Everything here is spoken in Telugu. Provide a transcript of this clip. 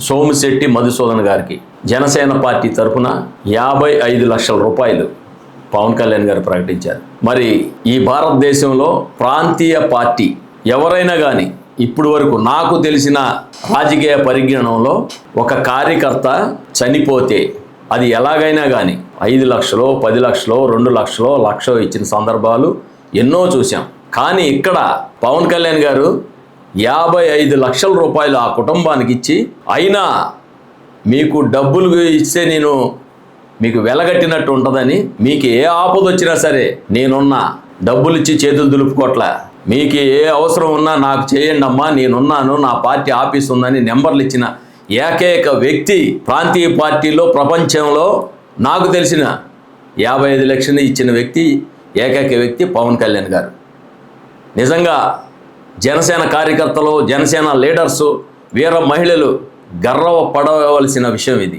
సోమిశెట్టి మధుసూదన్ గారికి జనసేన పార్టీ తరఫున యాభై ఐదు లక్షల రూపాయలు పవన్ కళ్యాణ్ గారు ప్రకటించారు. మరి ఈ భారతదేశంలో ప్రాంతీయ పార్టీ ఎవరైనా కానీ ఇప్పుడు వరకు నాకు తెలిసిన రాజకీయ పరిజ్ఞానంలో ఒక కార్యకర్త చనిపోతే అది ఎలాగైనా కానీ ఐదు లక్షలు పది లక్షలు రెండు లక్షలు లక్ష ఇచ్చిన సందర్భాలు ఎన్నో చూసాం కానీ ఇక్కడ పవన్ కళ్యాణ్ గారు యాభై ఐదు లక్షల రూపాయలు ఆ కుటుంబానికి ఇచ్చి అయినా మీకు డబ్బులు ఇస్తే నేను మీకు వెలగట్టినట్టు ఉంటుందని మీకు ఏ ఆపద వచ్చినా సరే నేనున్నా డబ్బులు ఇచ్చి చేతులు దులుపుకోట్లా. మీకు ఏ అవసరం ఉన్నా నాకు చేయండి అమ్మా నేనున్నాను నా పార్టీ ఆఫీస్ ఉందని నెంబర్లు ఇచ్చిన ఏకైక వ్యక్తి ప్రాంతీయ పార్టీలో ప్రపంచంలో నాకు తెలిసిన యాభై ఐదు లక్షలు ఇచ్చిన వ్యక్తి ఏకైక వ్యక్తి పవన్ కళ్యాణ్ గారు. నిజంగా జనసేన కార్యకర్తలు జనసేన లీడర్సు వీర మహిళలు గర్వపడవలసిన విషయం ఇది.